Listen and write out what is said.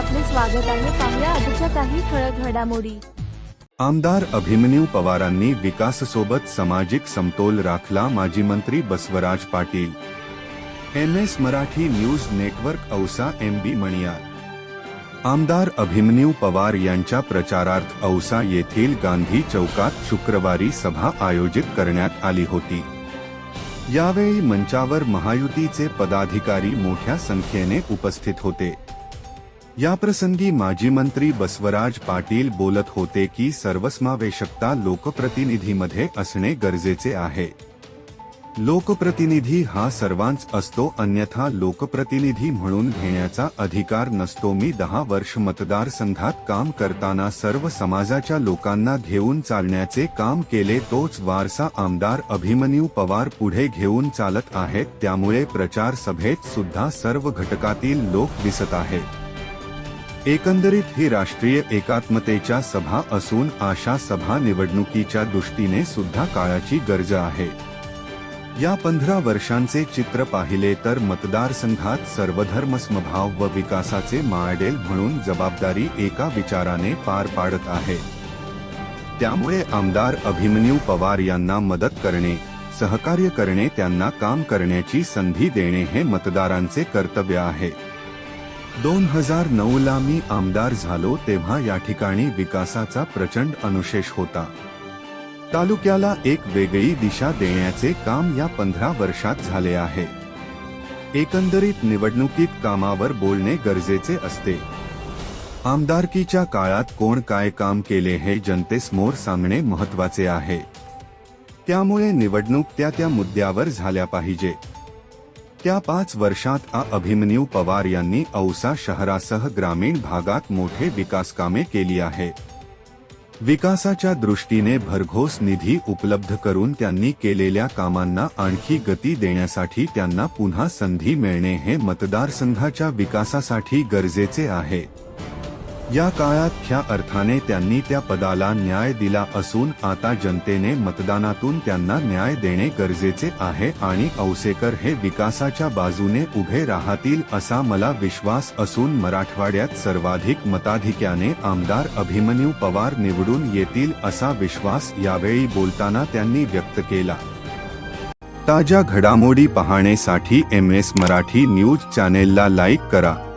स्वागत आहे. पाहुया आजच्या काही ठळक घडामोडी. आमदार अभिमन्यू पवारांनी विकाससोबत सामाजिक समतोल राखला माजी मंत्री Basavaraj Patil. M S Marathi news network Ausa M B Maniyar. आमदार अभिमन्यू पवार यांच्या प्रचारार्थ औसा येथील गांधी चौकात शुक्रवारी सभा आयोजित करण्यात आली होती. यावेळी मंचावर महायुतीचे पदाधिकारी मोठ्या संख्येने उपस्थित होते. याप्रसंगी माजी मंत्री बसवराज पाटील बोलत होते की सर्वसमावेशकता लोकप्रतिनिधीमध्ये असणे गरजेचे आहे. लोकप्रतिनिधी हा सर्वांच असतो अन्यथा लोकप्रतिनिधी म्हणून घेण्याचा अधिकार नसतो. मी दहा वर्ष मतदारसंघात काम करताना सर्व समाजाच्या लोकांना घेऊन चालण्याचे काम केले तोच वारसा आमदार अभिमन्यू पवार पुढे घेऊन चालत आहेत. त्यामुळे प्रचार सभेत सुद्धा सर्व घटकातील लोक दिसत आहेत. एकंदरीत ही राष्ट्रीय एकात्मतेच्या सभा असून आशा सभा निवडणुकीच्या दृष्टीने सुद्धा काळाची गरज आहे. या पंधरा वर्षांचे चित्र पाहिले तर मतदारसंघात सर्वधर्म समभाव व विकासाचे माळडेल म्हणून जबाबदारी एका विचाराने पार पाडत आहे. त्यामुळे आमदार अभिमन्यू पवार यांना मदत करणे सहकार्य करणे त्यांना काम करण्याची संधी देणे हे मतदारांचे कर्तव्य आहे. दोन हजार नऊ ला मी आमदार झालो तेव्हा या ठिकाणी विकासाचा प्रचंड अनुशेष होता. तालुक्याला एक वेगळी दिशा देण्याचे काम या पंधरा वर्षात झाले आहे. एकंदरीत निवडणुकीत कामावर बोलणे गरजेचे असते. आमदारकीच्या काळात कोण काय काम केले हे जनतेसमोर सांगणे महत्त्वाचे आहे. त्यामुळे निवडणूक त्या त्या मुद्द्यावर झाल्या पाहिजे. त्या पाच वर्षात आ अभिमन्यू पवार यांनी औसा शहरासह ग्रामीण भागात मोठे विकास कामे केली आहेत विकासाच्या दृष्टीने भरघोस निधी उपलब्ध करून त्यांनी केलेल्या कामांना आणखी गती देण्यासाठी त्यांना पुन्हा संधी मिळणे हे मतदारसंघाच्या विकासासाठी गरजेचे आहे. या काळात ख्या अर्थाने त्यांनी त्या पदाला न्याय दिला असून आता जनतेने मतदानातून त्यांना न्याय देणे गरजेचे आहे आणि औसेकर हे विकासाच्या बाजूने उभे राहतील असा मला विश्वास असून मराठवाड्यात सर्वाधिक मताधिक्याने आमदार अभिमन्यू पवार निवडून येतील असा विश्वास यावेळी बोलताना त्यांनी व्यक्त केला. ताज्या घडामोडी पाहण्यासाठी एम एस मराठी न्यूज चॅनेलला लाईक करा.